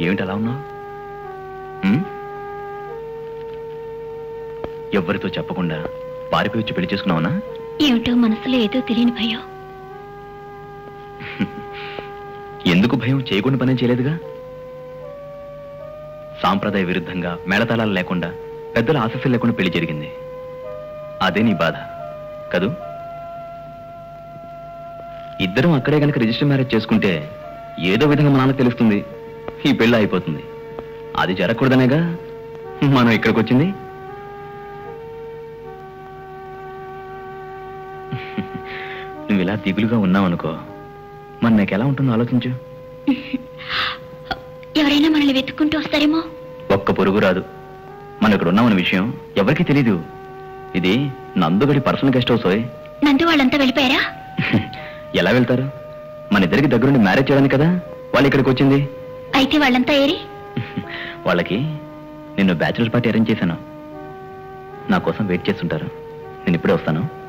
ఏమిటి అలా ఉన్నావు? ఎవ్వరితో చెప్పకుండా పారిపోయి వచ్చి పెళ్ళి చేసుకున్నావునా? ఏమిటో మనసులో ఏదో తెలియని భయం. ఎందుకు భయం? చేయకుండా పని చేయలేదుగా? సాంప్రదాయ విరుద్ధంగా మేళతాళాలు లేకుండా పెద్దల ఆశస్సులు లేకుండా పెళ్ళి జరిగింది. అదే నీ బాధ కదూ? ఇద్దరం అక్కడే కనుక రిజిస్టర్ మ్యారేజ్ చేసుకుంటే ఏదో విధంగా మా నాన్నకు తెలుస్తుంది. ఈ పెళ్ళి అయిపోతుంది. అది జరగకూడదనేగా మనం ఇక్కడికి వచ్చింది నువ్వు ఇలా దిగులుగా ఉన్నావనుకో మరి నాకు ఎలా ఉంటుందో ఆలోచించు. ఎవరైనా మనల్ని వెతుక్కుంటూ వస్తారేమో? ఒక్క పొరుగు రాదు. మనం ఇక్కడ ఉన్నామన్న విషయం ఎవరికీ తెలీదు. ఇది నందుగడి పర్సనల్ గెస్ట్ హౌస్. నందు వాళ్ళంతా వెళ్ళిపోయారా? ఎలా వెళ్తారు? మన ఇద్దరికి దగ్గరుండి మ్యారేజ్ చేయడానికి కదా వాళ్ళు ఇక్కడికి వచ్చింది. అయితే వాళ్ళంతా ఏరి? వాళ్ళకి నిన్ను బ్యాచులర్ పార్టీ అరేంజ్ చేశాను. నా కోసం వెయిట్ చేస్తుంటారు. నేను ఇప్పుడే వస్తాను.